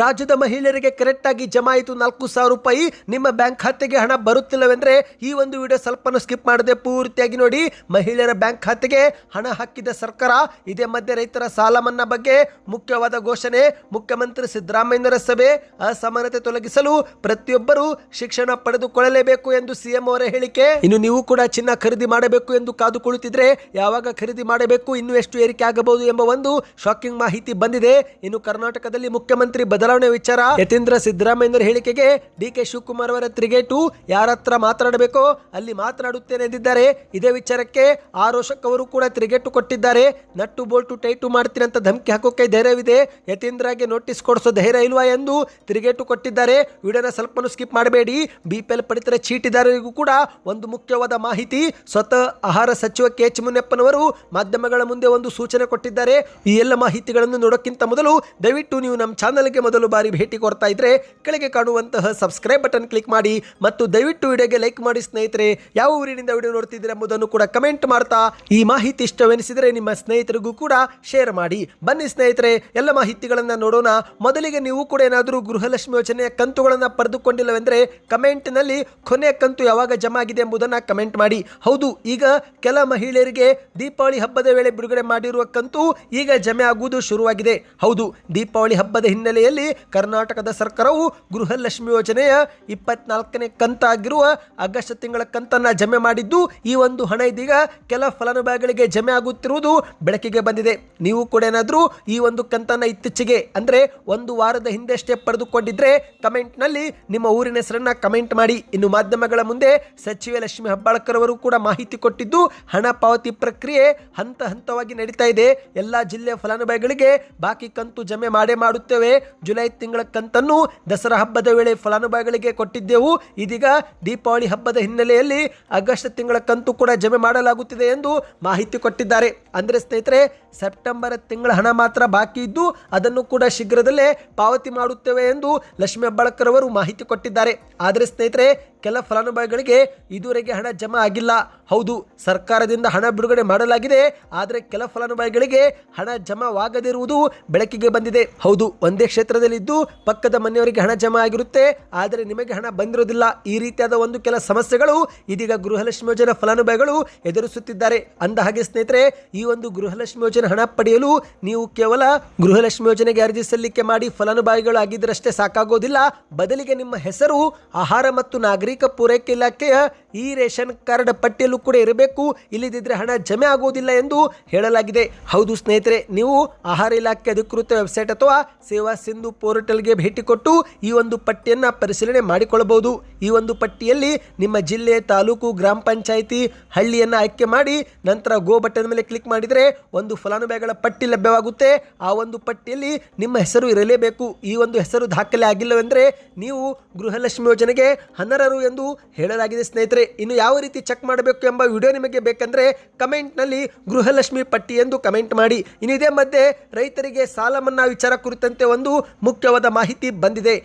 ರಾಜ್ಯದ ಮಹಿಳೆಯರಿಗೆ ಕರೆಕ್ಟ್ ಆಗಿ ಜಮಾ ಆಯಿತು ನಾಲ್ಕು ಸಾವಿರ ರೂಪಾಯಿ. ನಿಮ್ಮ ಬ್ಯಾಂಕ್ ಖಾತೆಗೆ ಹಣ ಬರುತ್ತಿಲ್ಲವೆಂದ್ರೆ ಈ ಒಂದು ವಿಡಿಯೋ ಸ್ವಲ್ಪನೂ ಸ್ಕಿಪ್ ಮಾಡದೆ ಪೂರ್ತಿಯಾಗಿ ನೋಡಿ. ಮಹಿಳೆಯರ ಬ್ಯಾಂಕ್ ಖಾತೆಗೆ ಹಣ ಹಾಕಿದ ಸರ್ಕಾರ, ಇದೇ ಮಧ್ಯೆ ರೈತರ ಸಾಲ ಮನ್ನಾ ಬಗ್ಗೆ ಮುಖ್ಯವಾದ ಘೋಷಣೆ. ಮುಖ್ಯಮಂತ್ರಿ ಸಿದ್ದರಾಮಯ್ಯರ ಸಭೆ ಅಸಮಾನತೆ ತೊಲಗಿಸಲು ಪ್ರತಿಯೊಬ್ಬರು ಶಿಕ್ಷಣ ಪಡೆದುಕೊಳ್ಳಲೇಬೇಕು ಎಂದು ಸಿಎಂ ಅವರ ಹೇಳಿಕೆ. ಇನ್ನು ನೀವು ಕೂಡ ಚಿನ್ನ ಖರೀದಿ ಮಾಡಬೇಕು ಎಂದು ಕಾದುಕೊಳ್ಳುತ್ತಿದ್ರೆ ಯಾವಾಗ ಖರೀದಿ ಮಾಡಬೇಕು, ಇನ್ನು ಎಷ್ಟು ಏರಿಕೆ ಆಗಬಹುದು ಎಂಬ ಒಂದು ಶಾಕಿಂಗ್ ಮಾಹಿತಿ ಬಂದಿದೆ. ಇನ್ನು ಕರ್ನಾಟಕದಲ್ಲಿ ಮುಖ್ಯಮಂತ್ರಿ ಬದಲಾವಣೆ ವಿಚಾರ. ಯತೀಂದ್ರ ಸಿದ್ದರಾಮಯ್ಯ ಹೇಳಿಕೆಗೆ ಡಿ ಕೆ ಶಿವಕುಮಾರ್ ಅವರ ತಿರುಗೇಟು ಯಾರ ಹತ್ರ ಮಾತನಾಡಬೇಕೋ ಅಲ್ಲಿ ಮಾತನಾಡುತ್ತೇನೆ ಎಂದಿದ್ದಾರೆ. ಇದೇ ವಿಚಾರಕ್ಕೆ ಆರೋಶಕ್ ಅವರು ಕೂಡ ತಿರುಗೇಟು ಕೊಟ್ಟಿದ್ದಾರೆ. ನಟ್ಟು ಬೋಲ್ಟು ಟೈಟು ಮಾಡ್ತೀನಿ ಅಂತ ಧಮಕಿ ಹಾಕೋಕೆ ಧೈರ್ಯವಿದೆ. ಯತೀಂದ್ರಗೆ ನೋಟಿಸ್ ಕೊಡಿಸೋ ಧೈರ್ಯ ಇಲ್ವಾ ಎಂದು ತಿರುಗೇಟು ಕೊಟ್ಟಿದ್ದಾರೆ. ವಿಡಿಯೋನ ಸ್ವಲ್ಪನೂ ಸ್ಕಿಪ್ ಮಾಡಬೇಡಿ. ಬಿ ಪಿ ಪಡಿತರ ಚೀಟಿದಾರರಿಗೂ ಕೂಡ ಒಂದು ಮುಖ್ಯವಾದ ಮಾಹಿತಿ. ಸ್ವತಃ ಆಹಾರ ಸಚಿವ ಕೆ. ಎಚ್ ಮುನಿಯಪ್ಪನವರು ಮಾಧ್ಯಮಗಳ ಮುಂದೆ ಒಂದು ಸೂಚನೆ ಕೊಟ್ಟಿದ್ದಾರೆ. ಈ ಎಲ್ಲ ಮಾಹಿತಿಗಳನ್ನು ನೋಡೋಕ್ಕಿಂತ ಮೊದಲು ದಯವಿಟ್ಟು ನೀವು ನಮ್ಮ ಚಾನಲ್ಗೆ ಮೊದಲು ಬಾರಿ ಭೇಟಿ ಕೊಡ್ತಾ ಇದ್ರೆ ಕೆಳಗೆ ಕಾಣುವಂತಹ ಸಬ್ಸ್ಕ್ರೈಬ್ ಬಟನ್ ಕ್ಲಿಕ್ ಮಾಡಿ ಮತ್ತು ದಯವಿಟ್ಟು ವಿಡಿಯೋಗೆ ಲೈಕ್ ಮಾಡಿ ಸ್ನೇಹಿತರೆ, ಯಾವ ಊರಿನಿಂದ ವಿಡಿಯೋ ನೋಡ್ತಿದ್ರೆ ಎಂಬುದನ್ನು ಕೂಡ ಕಮೆಂಟ್ ಮಾಡ್ತಾ ಈ ಮಾಹಿತಿ ಇಷ್ಟವೆನಿಸಿದರೆ ನಿಮ್ಮ ಸ್ನೇಹಿತರಿಗೂ ಕೂಡ ಶೇರ್ ಮಾಡಿ. ಬನ್ನಿ ಸ್ನೇಹಿತರೆ, ಎಲ್ಲ ಮಾಹಿತಿಗಳನ್ನು ನೋಡೋಣ. ಮೊದಲಿಗೆ ನೀವು ಕೂಡ ಏನಾದರೂ ಗೃಹಲಕ್ಷ್ಮಿ ಯೋಜನೆಯ ಕಂತುಗಳನ್ನು ಪಡೆದುಕೊಂಡಿಲ್ಲವೆಂದರೆ ಕಮೆಂಟ್ನಲ್ಲಿ ಕೊನೆಯ ಕಂತು ಯಾವಾಗ ಜಮಾ ಆಗಿದೆ ಎಂಬುದನ್ನು ಕಮೆಂಟ್ ಮಾಡಿ. ಹೌದು, ಈಗ ಕೆಲ ಮಹಿಳೆಯರಿಗೆ ದೀಪಾವಳಿ ಹಬ್ಬದ ವೇಳೆ ಬಿಡುಗಡೆ ಮಾಡಿರುವ ಕಂತು ಈಗ ಜಮೆ ಆಗುವುದು ಶುರುವಾಗಿದೆ. ಹೌದು, ದೀಪಾವಳಿ ಹಬ್ಬದ ಹಿನ್ನೆಲೆಯಲ್ಲಿ ಕರ್ನಾಟಕದ ಸರ್ಕಾರವು ಗೃಹಲಕ್ಷ್ಮಿ ಯೋಜನೆಯ ಇಪ್ಪತ್ನಾಲ್ಕನೇ ಕಂತಾಗಿರುವ ಆಗಸ್ಟ್ ತಿಂಗಳ ಕಂತನ್ನ ಜಮೆ ಮಾಡಿದ್ದು, ಈ ಒಂದು ಹಣ ಇದೀಗ ಕೆಲ ಫಲಾನುಭವಿಗಳಿಗೆ ಜಮೆ ಆಗುತ್ತಿರುವುದು ಬೆಳಕಿಗೆ ಬಂದಿದೆ. ನೀವು ಕೂಡ ಏನಾದರೂ ಈ ಒಂದು ಕಂತನ್ನ ಇತ್ತೀಚೆಗೆ, ಅಂದ್ರೆ ಒಂದು ವಾರದ ಹಿಂದೆಷ್ಟೇ ಪಡೆದುಕೊಂಡಿದ್ರೆ ಕಮೆಂಟ್ನಲ್ಲಿ ನಿಮ್ಮ ಊರಿನ ಹೆಸರನ್ನ ಕಮೆಂಟ್ ಮಾಡಿ. ಇನ್ನು ಮಾಧ್ಯಮಗಳ ಮುಂದೆ ಸಚಿವೆ ಲಕ್ಷ್ಮಿ ಹೆಬ್ಬಾಳ್ಕರ್ ಅವರು ಕೂಡ ಮಾಹಿತಿ ಕೊಟ್ಟಿದ್ದು, ಹಣ ಪಾವತಿ ಪ್ರಕ್ರಿಯೆ ಹಂತ ಹಂತವಾಗಿ ನಡೀತಾ ಇದೆ. ಎಲ್ಲ ಜಿಲ್ಲೆಯ ಫಲಾನುಭವಿಗಳಿಗೆ ಬಾಕಿ ಕಂತು ಜಮೆ ಮಾಡೇ ಮಾಡುತ್ತೇವೆ. ಜುಲೈ ತಿಂಗಳ ಕಂತನ್ನು ದಸರಾ ಹಬ್ಬದ ವೇಳೆ ಫಲಾನುಭವಿಗಳಿಗೆ ಕೊಟ್ಟಿದ್ದೆವು. ಇದೀಗ ದೀಪಾವಳಿ ಹಬ್ಬದ ಹಿನ್ನೆಲೆಯಲ್ಲಿ ಆಗಸ್ಟ್ ತಿಂಗಳ ಕಂತು ಕೂಡ ಜಮೆ ಮಾಡಲಾಗುತ್ತಿದೆ ಎಂದು ಮಾಹಿತಿ ಕೊಟ್ಟಿದ್ದಾರೆ. ಅಂದರೆ ಸ್ನೇಹಿತರೆ, ಸೆಪ್ಟೆಂಬರ್ ತಿಂಗಳ ಹಣ ಮಾತ್ರ ಬಾಕಿ ಇದ್ದು ಅದನ್ನು ಕೂಡ ಶೀಘ್ರದಲ್ಲೇ ಪಾವತಿ ಮಾಡುತ್ತೇವೆ ಎಂದು ಲಕ್ಷ್ಮೀ ಹೆಬ್ಬಾಳ್ಕರ್ ಅವರು ಮಾಹಿತಿ ಕೊಟ್ಟಿದ್ದಾರೆ. ಆದರೆ ಸ್ನೇಹಿತರೆ ಕೆಲ ಫಲಾನುಭವಿಗಳಿಗೆ ಇದುವರೆಗೆ ಹಣ ಜಮಾ ಆಗಿಲ್ಲ. ಹೌದು, ಸರ್ಕಾರದಿಂದ ಹಣ ಬಿಡುಗಡೆ ಮಾಡಲಾಗಿದೆ, ಆದರೆ ಕೆಲ ಫಲಾನುಭವಿಗಳಿಗೆ ಹಣ ಜಮಾವಾಗದಿರುವುದು ಬೆಳಕಿಗೆ ಬಂದಿದೆ. ಹೌದು, ಒಂದೇ ಕ್ಷೇತ್ರದಲ್ಲಿದ್ದು ಪಕ್ಕದ ಮನೆಯವರಿಗೆ ಹಣ ಜಮಾ ಆಗಿರುತ್ತೆ, ಆದರೆ ನಿಮಗೆ ಹಣ ಬಂದಿರೋದಿಲ್ಲ ಈ ರೀತಿಯಾದ ಒಂದು ಕೆಲ ಸಮಸ್ಯೆಗಳು ಇದೀಗ ಗೃಹಲಕ್ಷ್ಮಿ ಯೋಜನೆ ಫಲಾನುಭವಿಗಳು ಎದುರಿಸುತ್ತಿದ್ದಾರೆ. ಅಂದ ಹಾಗೆ ಸ್ನೇಹಿತರೆ, ಈ ಒಂದು ಗೃಹಲಕ್ಷ್ಮಿ ಯೋಜನೆ ಹಣ ಪಡೆಯಲು ನೀವು ಕೇವಲ ಗೃಹಲಕ್ಷ್ಮಿ ಯೋಜನೆಗೆ ಅರ್ಜಿ ಸಲ್ಲಿಕೆ ಮಾಡಿ ಫಲಾನುಭವಿಗಳು ಆಗಿದ್ದರಷ್ಟೇ ಸಾಕಾಗೋದಿಲ್ಲ. ಬದಲಿಗೆ ನಿಮ್ಮ ಹೆಸರು, ಆಹಾರ ಮತ್ತು ನಾಗರಿಕ ಪೂರೈಕೆ ಇಲಾಖೆಯ ಈ ರೇಷನ್ ಕಾರ್ಡ್ ಪಟ್ಟಿಯಲ್ಲೂ ಕೂಡ ಇರಬೇಕು. ಇಲ್ಲದಿದ್ದರೆ ಹಣ ಜಮೆ ಆಗುವುದಿಲ್ಲ ಎಂದು ಹೇಳಲಾಗಿದೆ. ಹೌದು ಸ್ನೇಹಿತರೆ, ನೀವು ಆಹಾರ ಇಲಾಖೆ ಅಧಿಕೃತ ವೆಬ್ಸೈಟ್ ಅಥವಾ ಸೇವಾ ಸಿಂಧು ಪೋರ್ಟಲ್ಗೆ ಭೇಟಿ ಕೊಟ್ಟು ಈ ಒಂದು ಪಟ್ಟಿಯನ್ನು ಪರಿಶೀಲನೆ ಮಾಡಿಕೊಳ್ಳಬಹುದು. ಈ ಒಂದು ಪಟ್ಟಿಯಲ್ಲಿ ನಿಮ್ಮ ಜಿಲ್ಲೆ, ತಾಲೂಕು, ಗ್ರಾಮ ಪಂಚಾಯಿತಿ ಹಳ್ಳಿಯನ್ನು ಆಯ್ಕೆ ಮಾಡಿ ನಂತರ ಗೋ ಬಟನ್ ಮೇಲೆ ಕ್ಲಿಕ್ ಮಾಡಿದರೆ ಒಂದು ಫಲಾನುಭವಿಗಳ ಪಟ್ಟಿ ಲಭ್ಯವಾಗುತ್ತೆ. ಆ ಒಂದು ಪಟ್ಟಿಯಲ್ಲಿ ನಿಮ್ಮ ಹೆಸರು ಇರಲೇಬೇಕು. ಈ ಒಂದು ಹೆಸರು ದಾಖಲೆ ಆಗಿಲ್ಲವೆಂದರೆ ನೀವು ಗೃಹಲಕ್ಷ್ಮಿ ಯೋಜನೆಗೆ ಅನರ್ಹರು ಎಂದು ಹೇಳಲಾಗಿದೆ ಸ್ನೇಹಿತರೆ. ಇನ್ನು ಯಾವ ರೀತಿ ಚೆಕ್ ಮಾಡಬೇಕು ಎಂಬ ವಿಡಿಯೋ ನಿಮಗೆ ಬೇಕಂದ್ರೆ ಕಮೆಂಟ್ನಲ್ಲಿ ಗೃಹಲಕ್ಷ್ಮಿ ಪಟ್ಟಿ ಎಂದು ಕಮೆಂಟ್ ಮಾಡಿ. ಇನ್ನು ಇದೇ ಮಧ್ಯೆ ರೈತರಿಗೆ ಸಾಲ ಮನ್ನಾ ವಿಚಾರ ಕುರಿತಂತೆ ಒಂದು ಮುಖ್ಯವಾದ ಮಾಹಿತಿ ಬಂದಿದೆ.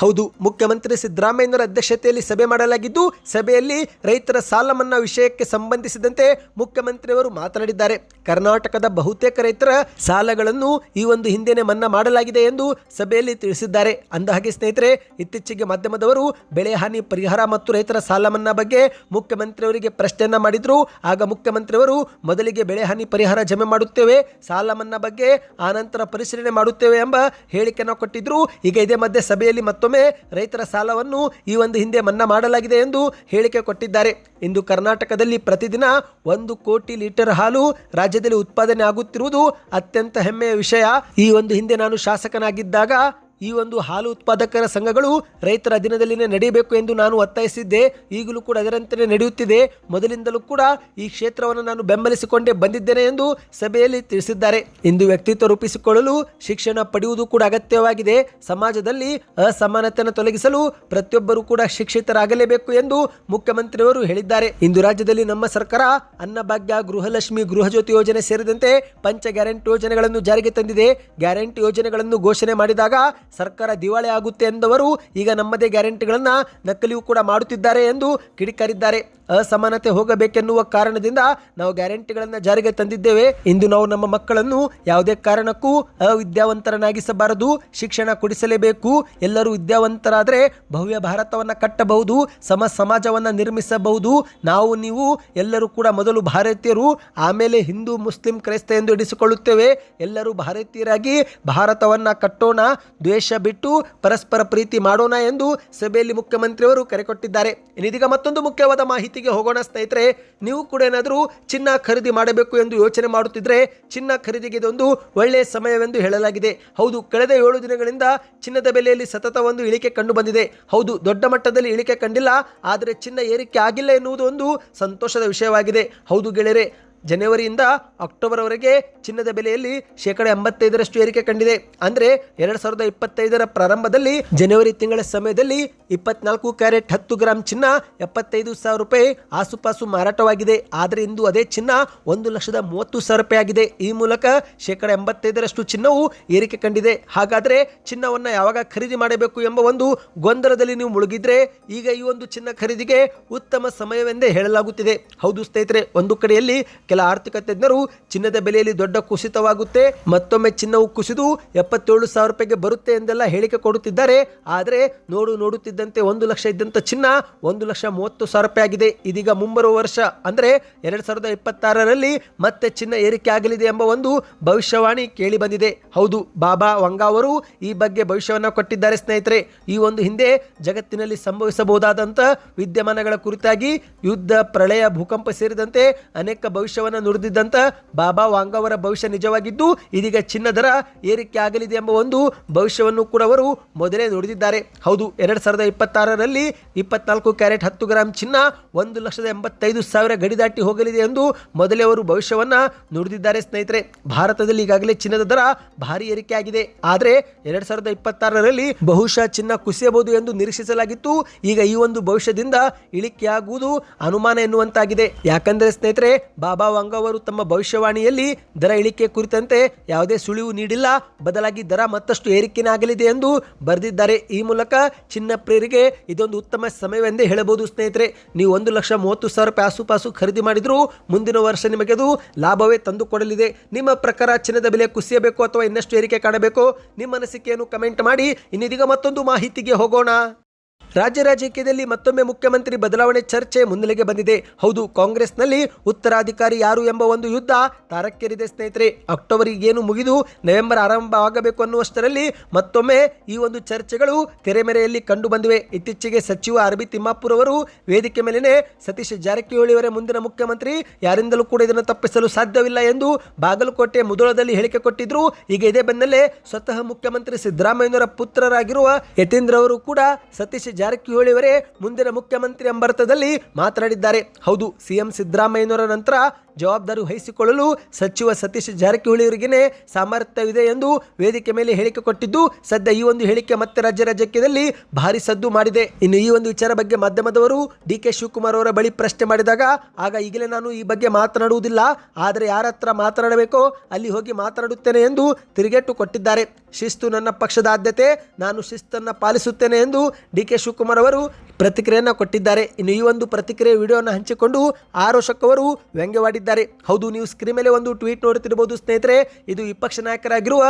ಹೌದು, ಮುಖ್ಯಮಂತ್ರಿ ಸಿದ್ದರಾಮಯ್ಯನವರ ಅಧ್ಯಕ್ಷತೆಯಲ್ಲಿ ಸಭೆ ಮಾಡಲಾಗಿದ್ದು, ಸಭೆಯಲ್ಲಿ ರೈತರ ಸಾಲ ಮನ್ನಾ ವಿಷಯಕ್ಕೆ ಸಂಬಂಧಿಸಿದಂತೆ ಮುಖ್ಯಮಂತ್ರಿಯವರು ಮಾತನಾಡಿದ್ದಾರೆ. ಕರ್ನಾಟಕದ ಬಹುತೇಕ ರೈತರ ಸಾಲಗಳನ್ನು ಈ ಒಂದು ಹಿಂದೆನೆ ಮನ್ನಾ ಮಾಡಲಾಗಿದೆ ಎಂದು ಸಭೆಯಲ್ಲಿ ತಿಳಿಸಿದ್ದಾರೆ. ಅಂದಹಾಗೆ ಸ್ನೇಹಿತರೆ, ಇತ್ತೀಚೆಗೆ ಮಾಧ್ಯಮದವರು ಬೆಳೆ ಹಾನಿ ಪರಿಹಾರ ಮತ್ತು ರೈತರ ಸಾಲ ಮನ್ನಾ ಬಗ್ಗೆ ಮುಖ್ಯಮಂತ್ರಿಯವರಿಗೆ ಪ್ರಶ್ನೆಯನ್ನ ಮಾಡಿದ್ರು. ಆಗ ಮುಖ್ಯಮಂತ್ರಿಯವರು, ಮೊದಲಿಗೆ ಬೆಳೆ ಹಾನಿ ಪರಿಹಾರ ಜಮೆ ಮಾಡುತ್ತೇವೆ ಸಾಲ ಮನ್ನಾ ಬಗ್ಗೆ ಆನಂತರ ಪರಿಶೀಲನೆ ಮಾಡುತ್ತೇವೆ ಎಂಬ ಹೇಳಿಕೆಯನ್ನು ಕೊಟ್ಟಿದ್ರು. ಈಗ ಇದೇ ಮಧ್ಯೆ ಸಭೆಯಲ್ಲಿ ಮತ್ತೊಮ್ಮೆ ರೈತರ ಸಾಲವನ್ನು ಈ ಒಂದು ಹಿಂದೆ ಮನ್ನಾ ಮಾಡಲಾಗಿದೆ ಎಂದು ಹೇಳಿಕೆ ಕೊಟ್ಟಿದ್ದಾರೆ. ಇಂದು ಕರ್ನಾಟಕದಲ್ಲಿ ಪ್ರತಿದಿನ ಒಂದು ಕೋಟಿ ಲೀಟರ್ ಹಾಲು ರಾಜ್ಯದಲ್ಲಿ ಉತ್ಪಾದನೆ ಆಗುತ್ತಿರುವುದು ಅತ್ಯಂತ ಹೆಮ್ಮೆಯ ವಿಷಯ. ಈ ಒಂದು ಹಿಂದೆ ನಾನು ಶಾಸಕನಾಗಿದ್ದಾಗ ಈ ಒಂದು ಹಾಲು ಉತ್ಪಾದಕರ ಸಂಘಗಳು ರೈತರ ದಿನದಲ್ಲಿನೇ ನಡೆಯಬೇಕು ಎಂದು ನಾನು ಒತ್ತಾಯಿಸಿದ್ದೆ. ಈಗಲೂ ಕೂಡ ಅದರಂತೆ ನಡೆಯುತ್ತಿದೆ. ಮೊದಲಿಂದಲೂ ಕೂಡ ಈ ಕ್ಷೇತ್ರವನ್ನು ನಾನು ಬೆಂಬಲಿಸಿಕೊಂಡೇ ಬಂದಿದ್ದೇನೆ ಎಂದು ಸಭೆಯಲ್ಲಿ ತಿಳಿಸಿದ್ದಾರೆ. ಇಂದು ವ್ಯಕ್ತಿತ್ವ ರೂಪಿಸಿಕೊಳ್ಳಲು ಶಿಕ್ಷಣ ಪಡೆಯುವುದು ಕೂಡ ಅಗತ್ಯವಾಗಿದೆ. ಸಮಾಜದಲ್ಲಿ ಅಸಮಾನತೆಯನ್ನು ತೊಲಗಿಸಲು ಪ್ರತಿಯೊಬ್ಬರೂ ಕೂಡ ಶಿಕ್ಷಿತರಾಗಲೇಬೇಕು ಎಂದು ಮುಖ್ಯಮಂತ್ರಿಯವರು ಹೇಳಿದ್ದಾರೆ. ಇಂದು ರಾಜ್ಯದಲ್ಲಿ ನಮ್ಮ ಸರ್ಕಾರ ಅನ್ನಭಾಗ್ಯ ಗೃಹಲಕ್ಷ್ಮಿ ಗೃಹಜ್ಯೋತಿ ಯೋಜನೆ ಸೇರಿದಂತೆ ಪಂಚ ಗ್ಯಾರಂಟಿ ಯೋಜನೆಗಳನ್ನು ಜಾರಿಗೆ ತಂದಿದೆ. ಗ್ಯಾರಂಟಿ ಯೋಜನೆಗಳನ್ನು ಘೋಷಣೆ ಮಾಡಿದಾಗ ಸರ್ಕಾರ ದಿವಾಳಿ ಆಗುತ್ತೆ ಎಂದವರು ಈಗ ನಮ್ಮದೇ ಗ್ಯಾರಂಟಿಗಳನ್ನು ನಕಲಿಯೂ ಕೂಡ ಮಾಡುತ್ತಿದ್ದಾರೆ ಎಂದು ಕಿಡಿಕಾರಿದ್ದಾರೆ. ಅಸಮಾನತೆ ಹೋಗಬೇಕೆನ್ನುವ ಕಾರಣದಿಂದ ನಾವು ಗ್ಯಾರಂಟಿಗಳನ್ನು ಜಾರಿಗೆ ತಂದಿದ್ದೇವೆ. ಇಂದು ನಾವು ನಮ್ಮ ಮಕ್ಕಳನ್ನು ಯಾವುದೇ ಕಾರಣಕ್ಕೂ ಅವಿದ್ಯಾವಂತರನ್ನಾಗಿಸಬಾರದು ಶಿಕ್ಷಣ ಕೊಡಿಸಲೇಬೇಕು. ಎಲ್ಲರೂ ವಿದ್ಯಾವಂತರಾದರೆ ಭವ್ಯ ಭಾರತವನ್ನು ಕಟ್ಟಬಹುದು, ಸಮ ಸಮಾಜವನ್ನು ನಿರ್ಮಿಸಬಹುದು. ನಾವು, ನೀವು, ಎಲ್ಲರೂ ಕೂಡ ಮೊದಲು ಭಾರತೀಯರು, ಆಮೇಲೆ ಹಿಂದೂ, ಮುಸ್ಲಿಂ, ಕ್ರೈಸ್ತ ಎಂದು ಎಣಿಸಿಕೊಳ್ಳುತ್ತೇವೆ ಎಲ್ಲರೂ ಭಾರತೀಯರಾಗಿ ಭಾರತವನ್ನು ಕಟ್ಟೋಣ, ದ್ವೇಷ ಬಿಟ್ಟು ಪರಸ್ಪರ ಪ್ರೀತಿ ಮಾಡೋಣ ಎಂದು ಸಭೆಯಲ್ಲಿ ಮುಖ್ಯಮಂತ್ರಿಯವರು ಕರೆ ಕೊಟ್ಟಿದ್ದಾರೆ. ಇನ್ನೀಗ ಮತ್ತೊಂದು ಮುಖ್ಯವಾದ ಮಾಹಿತಿಗೆ ಹೋಗೋಣ ಸ್ನೇಹಿತರೆ, ನೀವು ಕೂಡ ಏನಾದರೂ ಚಿನ್ನ ಖರೀದಿ ಮಾಡಬೇಕು ಎಂದು ಯೋಚನೆ ಮಾಡುತ್ತಿದ್ದರೆ ಚಿನ್ನ ಖರೀದಿಗೆ ಇದೊಂದು ಒಳ್ಳೆಯ ಸಮಯವೆಂದು ಹೇಳಲಾಗಿದೆ. ಹೌದು, ಕಳೆದ ಏಳು ದಿನಗಳಿಂದ ಚಿನ್ನದ ಬೆಲೆಯಲ್ಲಿ ಸತತ ಒಂದು ಇಳಿಕೆ ಕಂಡು ಬಂದಿದೆ. ಹೌದು, ದೊಡ್ಡ ಮಟ್ಟದಲ್ಲಿ ಇಳಿಕೆ ಕಂಡಿಲ್ಲ, ಆದರೆ ಚಿನ್ನ ಏರಿಕೆ ಆಗಿಲ್ಲ ಎನ್ನುವುದು ಒಂದು ಸಂತೋಷದ ವಿಷಯವಾಗಿದೆ. ಹೌದು ಗೆಳೆಯರೆ ಜನವರಿಯಿಂದ ಅಕ್ಟೋಬರ್ವರೆಗೆ ಚಿನ್ನದ ಬೆಲೆಯಲ್ಲಿ ಶೇಕಡ ಎಂಬತ್ತೈದರಷ್ಟು ಏರಿಕೆ ಕಂಡಿದೆ. ಅಂದರೆ ಎರಡು ಸಾವಿರದ ಇಪ್ಪತ್ತೈದರ ಪ್ರಾರಂಭದಲ್ಲಿ ಜನವರಿ ತಿಂಗಳ ಸಮಯದಲ್ಲಿ ಇಪ್ಪತ್ನಾಲ್ಕು ಕ್ಯಾರೆಟ್ ಹತ್ತು ಗ್ರಾಂ ಚಿನ್ನ ಎಪ್ಪತ್ತೈದು ಸಾವಿರ ರೂಪಾಯಿ ಆಸುಪಾಸು ಮಾರಾಟವಾಗಿದೆ. ಆದರೆ ಇಂದು ಅದೇ ಚಿನ್ನ ಒಂದು ಲಕ್ಷದ ಮೂವತ್ತು ಸಾವಿರ ರೂಪಾಯಿ ಆಗಿದೆ. ಈ ಮೂಲಕ ಶೇಕಡ ಎಂಬತ್ತೈದರಷ್ಟು ಚಿನ್ನವು ಏರಿಕೆ ಕಂಡಿದೆ. ಹಾಗಾದರೆ ಚಿನ್ನವನ್ನು ಯಾವಾಗ ಖರೀದಿ ಮಾಡಬೇಕು ಎಂಬ ಒಂದು ಗೊಂದಲದಲ್ಲಿ ನೀವು ಮುಳುಗಿದ್ರೆ ಈಗ ಈ ಒಂದು ಚಿನ್ನ ಖರೀದಿಗೆ ಉತ್ತಮ ಸಮಯವೆಂದೇ ಹೇಳಲಾಗುತ್ತಿದೆ. ಹೌದು ಸ್ನೇಹಿತರೆ, ಒಂದು ಕಡೆಯಲ್ಲಿ ಕೆಲ ಆರ್ಥಿಕ ತಜ್ಞರು ಚಿನ್ನದ ಬೆಲೆಯಲ್ಲಿ ದೊಡ್ಡ ಕುಸಿತವಾಗುತ್ತೆ, ಮತ್ತೊಮ್ಮೆ ಚಿನ್ನವು ಕುಸಿದು ಎಪ್ಪತ್ತೇಳು ಸಾವಿರ ರೂಪಾಯಿಗೆ ಬರುತ್ತೆ ಎಂದೆಲ್ಲ ಹೇಳಿಕೆ ಕೊಡುತ್ತಿದ್ದಾರೆ. ಆದರೆ ನೋಡು ನೋಡುತ್ತಿದ್ದಂತೆ ಒಂದು ಲಕ್ಷ ಇದ್ದಂಥ ಚಿನ್ನ ಒಂದು ಲಕ್ಷ ಮೂವತ್ತು ಸಾವಿರ ರೂಪಾಯಿ ಆಗಿದೆ. ಇದೀಗ ಮುಂಬರುವ ವರ್ಷ ಅಂದರೆ ಎರಡು ಸಾವಿರದ ಇಪ್ಪತ್ತಾರರಲ್ಲಿ ಮತ್ತೆ ಚಿನ್ನ ಏರಿಕೆ ಆಗಲಿದೆ ಎಂಬ ಒಂದು ಭವಿಷ್ಯವಾಣಿ ಕೇಳಿ ಬಂದಿದೆ. ಹೌದು, ಬಾಬಾ ವಂಗಾ ಅವರು ಈ ಬಗ್ಗೆ ಭವಿಷ್ಯವನ್ನು ಕೊಟ್ಟಿದ್ದಾರೆ ಸ್ನೇಹಿತರೆ. ಈ ಒಂದು ಹಿಂದೆ ಜಗತ್ತಿನಲ್ಲಿ ಸಂಭವಿಸಬಹುದಾದಂಥ ವಿದ್ಯಮಾನಗಳ ಕುರಿತಾಗಿ ಯುದ್ಧ, ಪ್ರಳಯ, ಭೂಕಂಪ ಸೇರಿದಂತೆ ಅನೇಕ ಭವಿಷ್ಯವನ್ನು ನುಡಿದಿದ್ದಂಥ ಬಾಬಾ ವಾಂಗ್ ಅವರ ಭವಿಷ್ಯ ನಿಜವಾಗಿದ್ದು, ಇದೀಗ ಚಿನ್ನ ದರ ಏರಿಕೆ ಆಗಲಿದೆ ಎಂಬ ಒಂದು ಭವಿಷ್ಯವನ್ನು ಕೂಡ ಅವರು ಮೊದಲೇ ನುಡಿದಿದ್ದಾರೆ ಹೌದು, ಎರಡು ಸಾವಿರದ ಇಪ್ಪತ್ತಾರರಲ್ಲಿ ಇಪ್ಪತ್ನಾಲ್ಕು ಕ್ಯಾರೆಟ್ ಹತ್ತು ಗ್ರಾಂ ಚಿನ್ನ ಒಂದು ಲಕ್ಷದ ಎಂಬತ್ತೈದು ಸಾವಿರ ಗಡಿ ದಾಟಿ ಹೋಗಲಿದೆ ಎಂದು ಮೊದಲೇ ಅವರು ಭವಿಷ್ಯವನ್ನ ನುಡಿದಿದ್ದಾರೆ ಸ್ನೇಹಿತರೆ. ಭಾರತದಲ್ಲಿ ಈಗಾಗಲೇ ಚಿನ್ನದ ದರ ಭಾರಿ ಏರಿಕೆ ಆಗಿದೆ. ಆದರೆ ಎರಡ್ ಸಾವಿರದ ಇಪ್ಪತ್ತಾರರಲ್ಲಿ ಬಹುಶಃ ಚಿನ್ನ ಕುಸಿಯಬಹುದು ಎಂದು ನಿರೀಕ್ಷಿಸಲಾಗಿತ್ತು. ಈಗ ಈ ಒಂದು ಭವಿಷ್ಯದಿಂದ ಇಳಿಕೆಯಾಗುವುದು ಅನುಮಾನ ಎನ್ನುವಂತಾಗಿದೆ. ಯಾಕಂದ್ರೆ ಸ್ನೇಹಿತರೆ, ಬಾಬಾ ವಾಂಗ ಅವರು ತಮ್ಮ ಭವಿಷ್ಯವಾಣಿಯಲ್ಲಿ ದರ ಇಳಿಕೆ ಕುರಿತಂತೆ ಯಾವುದೇ ಸುಳಿವು ನೀಡಿಲ್ಲ. ಬದಲಾಗಿ ದರ ಮತ್ತಷ್ಟು ಏರಿಕೆನಾಗಲಿದೆ ಎಂದು ಬರೆದಿದ್ದಾರೆ. ಈ ಮೂಲಕ ಚಿನ್ನ ಪ್ರಿಯರಿಗೆ ಇದೊಂದು ಉತ್ತಮ ಸಮಯವೆಂದೇ ಹೇಳಬಹುದು ಸ್ನೇಹಿತರೆ. ನೀವು ಒಂದು ಲಕ್ಷ ಮೂವತ್ತು ಸಾವಿರ ರೂಪಾಯಿ ಆಸುಪಾಸು ಖರೀದಿ ಮಾಡಿದ್ರು ಮುಂದಿನ ವರ್ಷ ನಿಮಗೆ ಅದು ಲಾಭವೇ ತಂದುಕೊಡಲಿದೆ. ನಿಮ್ಮ ಪ್ರಕಾರ ಚಿನ್ನದ ಬೆಲೆ ಕುಸಿಯಬೇಕು ಅಥವಾ ಇನ್ನಷ್ಟು ಏರಿಕೆ ಕಾಣಬೇಕು? ನಿಮ್ಮ ಅನಿಸಿಕೆಯನ್ನು ಕಮೆಂಟ್ ಮಾಡಿ. ಇನ್ನಿದೀಗ ಮತ್ತೊಂದು ಮಾಹಿತಿಗೆ ಹೋಗೋಣ. ರಾಜ್ಯ ರಾಜಕೀಯದಲ್ಲಿ ಮತ್ತೊಮ್ಮೆ ಮುಖ್ಯಮಂತ್ರಿ ಬದಲಾವಣೆ ಚರ್ಚೆ ಮುನ್ನೆಲೆಗೆ ಬಂದಿದೆ. ಹೌದು, ಕಾಂಗ್ರೆಸ್ನಲ್ಲಿ ಉತ್ತರಾಧಿಕಾರಿ ಯಾರು ಎಂಬ ಒಂದು ಯುದ್ಧ ತಾರಕ್ಕೇರಿದೆ ಸ್ನೇಹಿತರೆ. ಅಕ್ಟೋಬರ್ ಏನು ಮುಗಿದು ನವೆಂಬರ್ ಆರಂಭ ಆಗಬೇಕು ಅನ್ನುವಷ್ಟರಲ್ಲಿ ಮತ್ತೊಮ್ಮೆ ಈ ಒಂದು ಚರ್ಚೆಗಳು ತೆರೆಮೆರೆಯಲ್ಲಿ ಕಂಡು ಬಂದಿವೆ ಇತ್ತೀಚೆಗೆ ಸಚಿವ ಆರ್ ಬಿ ತಿಮ್ಮಾಪುರ್ ಅವರು ವೇದಿಕೆ ಮೇಲೇನೆ ಸತೀಶ್ ಜಾರಕಿಹೊಳಿ ಅವರೇ ಮುಂದಿನ ಮುಖ್ಯಮಂತ್ರಿ. ಯಾರಿಂದಲೂ ಕೂಡ ಇದನ್ನು ತಪ್ಪಿಸಲು ಸಾಧ್ಯವಿಲ್ಲ ಎಂದು ಬಾಗಲಕೋಟೆ ಮುದೋಳದಲ್ಲಿ ಹೇಳಿಕೆ ಕೊಟ್ಟಿದ್ರು. ಈಗ ಇದೇ ಬೆನ್ನಲ್ಲೇ ಸ್ವತಃ ಮುಖ್ಯಮಂತ್ರಿ ಸಿದ್ದರಾಮಯ್ಯನವರ ಪುತ್ರರಾಗಿರುವ ಯತೀಂದ್ರ ಅವರು ಕೂಡ ಸತೀಶ್ ಜಾರಕಿಹೊಳಿ ಅವರೇ ಮುಂದಿನ ಮುಖ್ಯಮಂತ್ರಿ ಎಂಬರ್ಥದಲ್ಲಿ ಮಾತನಾಡಿದ್ದಾರೆ. ಹೌದು ಸಿಎಂ ಸಿದ್ದರಾಮಯ್ಯನವರ ನಂತರ ಜವಾಬ್ದಾರಿ ವಹಿಸಿಕೊಳ್ಳಲು ಸಚಿವ ಸತೀಶ್ ಜಾರಕಿಹೊಳಿ ಅವರಿಗೇನೆ ಸಾಮರ್ಥ್ಯವಿದೆ ಎಂದು ವೇದಿಕೆ ಮೇಲೆ ಹೇಳಿಕೆ ಕೊಟ್ಟಿದ್ದು, ಸದ್ಯ ಈ ಒಂದು ಹೇಳಿಕೆ ಮತ್ತೆ ರಾಜ್ಯ ರಾಜಕೀಯದಲ್ಲಿ ಭಾರಿ ಸದ್ದು ಮಾಡಿದೆ. ಇನ್ನು ಈ ಒಂದು ವಿಚಾರ ಬಗ್ಗೆ ಮಾಧ್ಯಮದವರು ಡಿ ಕೆ ಶಿವಕುಮಾರ್ ಅವರ ಬಳಿ ಪ್ರಶ್ನೆ ಮಾಡಿದಾಗ, ಆಗ ಈಗಲೇ ನಾನು ಈ ಬಗ್ಗೆ ಮಾತನಾಡುವುದಿಲ್ಲ, ಆದರೆ ಯಾರ ಹತ್ರ ಮಾತನಾಡಬೇಕೋ ಅಲ್ಲಿ ಹೋಗಿ ಮಾತನಾಡುತ್ತೇನೆ ಎಂದು ತಿರುಗೇಟು ಕೊಟ್ಟಿದ್ದಾರೆ. ಶಿಸ್ತು ನನ್ನ ಪಕ್ಷದ ಆದ್ಯತೆ, ನಾನು ಶಿಸ್ತನ್ನು ಪಾಲಿಸುತ್ತೇನೆ ಎಂದು ಡಿ ಕೆ ಶಿವಕುಮಾರ್ ಅವರು ಪ್ರತಿಕ್ರಿಯೆಯನ್ನು ಕೊಟ್ಟಿದ್ದಾರೆ. ಇನ್ನು ಈ ಒಂದು ಪ್ರತಿಕ್ರಿಯೆ ವಿಡಿಯೋನ ಹಂಚಿಕೊಂಡು ಆರೋಷಕ್ ಅವರು ವ್ಯಂಗ್ಯವಾಡಿದ್ದಾರೆ. ಹೌದು, ನೀವು ಸ್ಕ್ರೀನ್ ಮೇಲೆ ಒಂದು ಟ್ವೀಟ್ ನೋಡುತ್ತಿರಬಹುದು ಸ್ನೇಹಿತರೆ. ಇದು ವಿಪಕ್ಷ ನಾಯಕರಾಗಿರುವ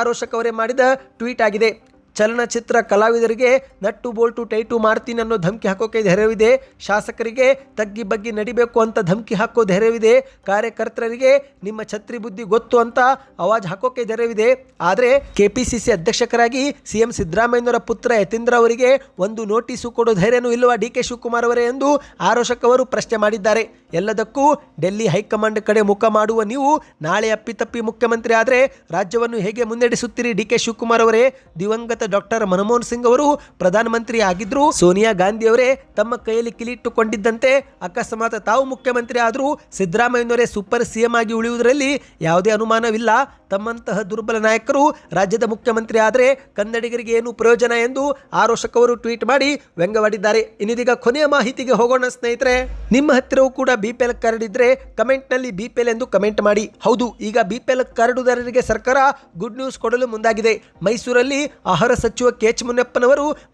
ಆರೋಷಕ್ ಅವರೇ ಮಾಡಿದ ಟ್ವೀಟ್ ಆಗಿದೆ. ಚಲನಚಿತ್ರ ಕಲಾವಿದರಿಗೆ ನಟ್ಟು ಬೋಲ್ಟು ಟೈಟು ಮಾಡ್ತೀನಿ ಅನ್ನೋ ಧಮಕಿ ಹಾಕೋಕೆ ಧೈರ್ಯವಿದೆ. ಶಾಸಕರಿಗೆ ತಗ್ಗಿ ಬಗ್ಗಿ ನಡಿಬೇಕು ಅಂತ ಧಮಕಿ ಹಾಕೋ ಧೈರ್ಯವಿದೆ. ಕಾರ್ಯಕರ್ತರಿಗೆ ನಿಮ್ಮ ಛತ್ರಿ ಬುದ್ಧಿ ಗೊತ್ತು ಅಂತ ಅವಾಜ್ ಹಾಕೋಕೆ ಧೈರ್ಯವಿದೆ. ಆದರೆ ಕೆಪಿಸಿಸಿ ಅಧ್ಯಕ್ಷಕರಾಗಿ ಸಿಎಂ ಸಿದ್ದರಾಮಯ್ಯನವರ ಪುತ್ರ ಯತೀಂದ್ರ ಅವರಿಗೆ ಒಂದು ನೋಟಿಸು ಕೊಡೋ ಧೈರ್ಯನೂ ಇಲ್ಲವಾ ಡಿ ಕೆ ಶಿವಕುಮಾರ್ ಅವರೇ ಎಂದು ಆರೋಷಕ್ ಅವರು ಪ್ರಶ್ನೆ ಮಾಡಿದ್ದಾರೆ. ಎಲ್ಲದಕ್ಕೂ ಡೆಲ್ಲಿ ಹೈಕಮಾಂಡ್ ಕಡೆ ಮುಖ ಮಾಡುವ ನೀವು ನಾಳೆ ಅಪ್ಪಿತಪ್ಪಿ ಮುಖ್ಯಮಂತ್ರಿ ಆದರೆ ರಾಜ್ಯವನ್ನು ಹೇಗೆ ಮುನ್ನಡೆಸುತ್ತೀರಿ ಡಿ ಕೆ ಶಿವಕುಮಾರ್ ಅವರೇ? ದಿವಂಗತ ಡಾಕ್ಟರ್ ಮನಮೋಹನ್ ಸಿಂಗ್ ಅವರು ಪ್ರಧಾನಮಂತ್ರಿ ಆಗಿದ್ರು ಸೋನಿಯಾ ಗಾಂಧಿ ಅವರೇ ತಮ್ಮ ಕೈಯಲ್ಲಿ ಕಿಲಿಟ್ಟುಕೊಂಡಿದ್ದಂತೆ ಅಕಸ್ಮಾತ್ ತಾವು ಮುಖ್ಯಮಂತ್ರಿ ಆದರೂ ಸಿದ್ದರಾಮಯ್ಯನವರೇ ಸೂಪರ್ ಸಿಎಂ ಆಗಿ ಉಳಿಯುವುದರಲ್ಲಿ ಯಾವುದೇ ಅನುಮಾನವಿಲ್ಲ. ತಮ್ಮಂತಹ ದುರ್ಬಲ ನಾಯಕರು ರಾಜ್ಯದ ಮುಖ್ಯಮಂತ್ರಿ ಆದರೆ ಕನ್ನಡಿಗರಿಗೆ ಏನು ಪ್ರಯೋಜನ ಎಂದು ಆರೋಶಕವರು ಟ್ವೀಟ್ ಮಾಡಿ ವ್ಯಂಗ್ಯವಾಡಿದ್ದಾರೆ. ಇನ್ನಿದೀಗ ಕೊನೆಯ ಮಾಹಿತಿಗೆ ಹೋಗೋಣ ಸ್ನೇಹಿತರೆ. ನಿಮ್ಮ ಹತ್ತಿರವೂ ಕೂಡ ಬಿಪಿಎಲ್ ಕಾರ್ಡ್ ಇದ್ರೆ ಕಮೆಂಟ್ನಲ್ಲಿ ಬಿಪಿಎಲ್ ಎಂದು ಕಮೆಂಟ್ ಮಾಡಿ. ಹೌದು, ಈಗ ಬಿಪಿಎಲ್ ಕಾರ್ಡುದಾರರಿಗೆ ಸರ್ಕಾರ ಗುಡ್ ನ್ಯೂಸ್ ಕೊಡಲು ಮುಂದಾಗಿದೆ. ಮೈಸೂರಲ್ಲಿ ಆಹಾರ ಸಚಿವ ಕೆ ಎಚ್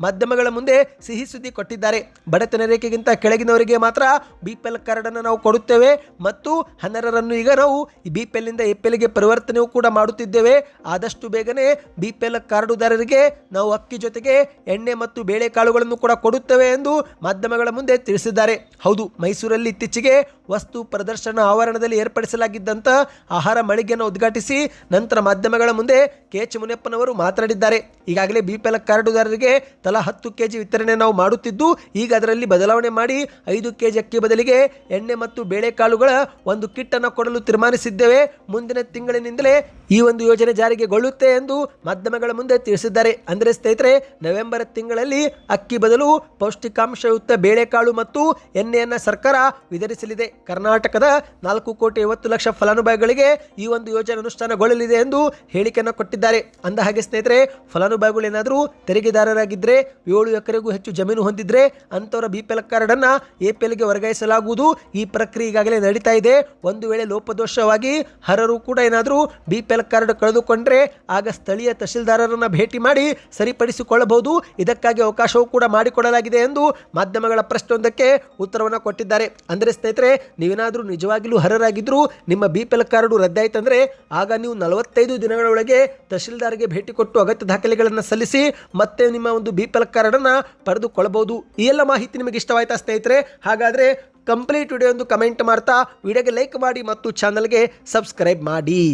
ಮಾಧ್ಯಮಗಳ ಮುಂದೆ ಸಿಹಿ ಸುದ್ದಿ ಕೊಟ್ಟಿದ್ದಾರೆ. ಬಡತನ ರೇಖೆಗಿಂತ ಕೆಳಗಿನವರಿಗೆ ಮಾತ್ರ ಬಿ ಪಿ ಎಲ್ ಕಾರ್ಡನ್ನು ನಾವು ಕೊಡುತ್ತೇವೆ ಮತ್ತು ಹನ್ನೆರಡರನ್ನು ಈಗ ನಾವು ಬಿ ಪಿ ಎಲ್ನಿಂದ ಎ ಪಿ ಎಲ್ಗೆ ಪರಿವರ್ತನೆಯೂ ಕೂಡ ಮಾಡುತ್ತಿದ್ದೇವೆ. ಆದಷ್ಟು ಬೇಗನೆ ಬಿ ಪಿ ಎಲ್ ಕಾರ್ಡುದಾರರಿಗೆ ನಾವು ಅಕ್ಕಿ ಜೊತೆಗೆ ಎಣ್ಣೆ ಮತ್ತು ಬೇಳೆಕಾಳುಗಳನ್ನು ಕೂಡ ಕೊಡುತ್ತೇವೆ ಎಂದು ಮಾಧ್ಯಮಗಳ ಮುಂದೆ ತಿಳಿಸಿದ್ದಾರೆ. ಹೌದು, ಮೈಸೂರಲ್ಲಿ ಇತ್ತೀಚೆಗೆ ವಸ್ತು ಪ್ರದರ್ಶನ ಆವರಣದಲ್ಲಿ ಏರ್ಪಡಿಸಲಾಗಿದ್ದಂಥ ಆಹಾರ ಮಳಿಗೆಯನ್ನು ಉದ್ಘಾಟಿಸಿ ನಂತರ ಮಾಧ್ಯಮಗಳ ಮುಂದೆ ಕೆ ಎಚ್ ಮುನಿಯಪ್ಪನವರು ಮಾತನಾಡಿದ್ದಾರೆ. ಈಗಾಗಲೇ ಬಿ ಪಿ ಎಲ್ ಕಾರ್ಡುದಾರರಿಗೆ ತಲಾ ಹತ್ತು ಕೆ ಜಿ ವಿತರಣೆ ನಾವು ಮಾಡುತ್ತಿದ್ದು, ಈಗ ಅದರಲ್ಲಿ ಬದಲಾವಣೆ ಮಾಡಿ ಐದು ಕೆ ಜಿ ಅಕ್ಕಿ ಬದಲಿಗೆ ಎಣ್ಣೆ ಮತ್ತು ಬೇಳೆಕಾಳುಗಳ ಒಂದು ಕಿಟ್ ಅನ್ನು ಕೊಡಲು ತೀರ್ಮಾನಿಸಿದ್ದೇವೆ. ಮುಂದಿನ ತಿಂಗಳಿನಿಂದಲೇ ಈ ಒಂದು ಯೋಜನೆ ಜಾರಿಗೆಗೊಳ್ಳುತ್ತೆ ಎಂದು ಮಾಧ್ಯಮಗಳ ಮುಂದೆ ತಿಳಿಸಿದ್ದಾರೆ. ಅಂದರೆ ಸ್ನೇಹಿತರೆ, ನವೆಂಬರ್ ತಿಂಗಳಲ್ಲಿ ಅಕ್ಕಿ ಬದಲು ಪೌಷ್ಟಿಕಾಂಶಯುಕ್ತ ಬೇಳೆಕಾಳು ಮತ್ತು ಎಣ್ಣೆಯನ್ನು ಸರ್ಕಾರ ವಿತರಿಸಲಿದೆ. ಕರ್ನಾಟಕದ ನಾಲ್ಕು ಕೋಟಿ ಐವತ್ತು ಲಕ್ಷ ಫಲಾನುಭವಿಗಳಿಗೆ ಈ ಒಂದು ಯೋಜನೆ ಅನುಷ್ಠಾನಗೊಳ್ಳಲಿದೆ ಎಂದು ಹೇಳಿಕೆಯನ್ನು ಕೊಟ್ಟಿದ್ದಾರೆ. ಅಂದ ಹಾಗೆ ಸ್ನೇಹಿತರೆ, ಫಲಾನುಭವಿಗಳು ಏನಾದರೂ ತೆರಿಗೆದಾರರಾಗಿದ್ದರೆ ಏಳು ಎಕರೆಗೂ ಹೆಚ್ಚು ಜಮೀನು ಹೊಂದಿದ್ರೆ ಅಂಥವರ ಬಿ ಪಿ ಎಲ್ ಕಾರ್ಡನ್ನು ಎ ಪಿ ಎಲ್ಗೆ ವರ್ಗಾಯಿಸಲಾಗುವುದು. ಈ ಪ್ರಕ್ರಿಯೆ ಈಗಾಗಲೇ ನಡೀತಾ ಇದೆ. ಒಂದು ವೇಳೆ ಲೋಪದೋಷವಾಗಿ ಹರರು ಕೂಡ ಏನಾದರೂ ಬಿ ಪಿ ಎಲ್ ಕಾರ್ಡ್ ಕಳೆದುಕೊಂಡ್ರೆ, ಆಗ ಸ್ಥಳೀಯ ತಹಶೀಲ್ದಾರರನ್ನು ಭೇಟಿ ಮಾಡಿ ಸರಿಪಡಿಸಿಕೊಳ್ಳಬಹುದು. ಇದಕ್ಕಾಗಿ ಅವಕಾಶವೂ ಕೂಡ ಮಾಡಿಕೊಡಲಾಗಿದೆ ಎಂದು ಮಾಧ್ಯಮಗಳ ಪ್ರಶ್ನೊಂದಕ್ಕೆ ಉತ್ತರವನ್ನು ಕೊಟ್ಟಿದ್ದಾರೆ. ಅಂದರೆ ಸ್ನೇಹಿತರೆ ನೀವೇನಾದರೂ ನಿಜವಾಗಿಯೂ ಹರರಾಗಿದ್ದರೂ ನಿಮ್ಮ ಬಿ ಪಿ ಎಲ್ ಕಾರ್ಡು ರದ್ದಾಯಿತಂದರೆ ಆಗ ನೀವು ನಲವತ್ತೈದು ದಿನಗಳೊಳಗೆ ತಹಶೀಲ್ದಾರ್ಗೆ ಭೇಟಿ ಕೊಟ್ಟು ಅಗತ್ಯ ದಾಖಲೆಗಳನ್ನು ಸಲ್ಲಿಸಿ ಮತ್ತೆ ನಿಮ್ಮ ಒಂದು ಬಿ ಪಿ ಎಲ್ ಕಾರ್ಡನ್ನು ಪಡೆದುಕೊಳ್ಳಬಹುದು ಈ ಎಲ್ಲ ಮಾಹಿತಿ ನಿಮಗೆ ಇಷ್ಟವಾಯ್ತಾ ಸ್ನೇಹಿತರೆ? ಹಾಗಾದರೆ ಕಂಪ್ಲೀಟ್ ವಿಡಿಯೋ ಒಂದು ಕಮೆಂಟ್ ಮಾಡ್ತಾ, ವಿಡಿಯೋಗೆ ಲೈಕ್ ಮಾಡಿ ಮತ್ತು ಚಾನಲ್ಗೆ ಸಬ್ಸ್ಕ್ರೈಬ್ ಮಾಡಿ.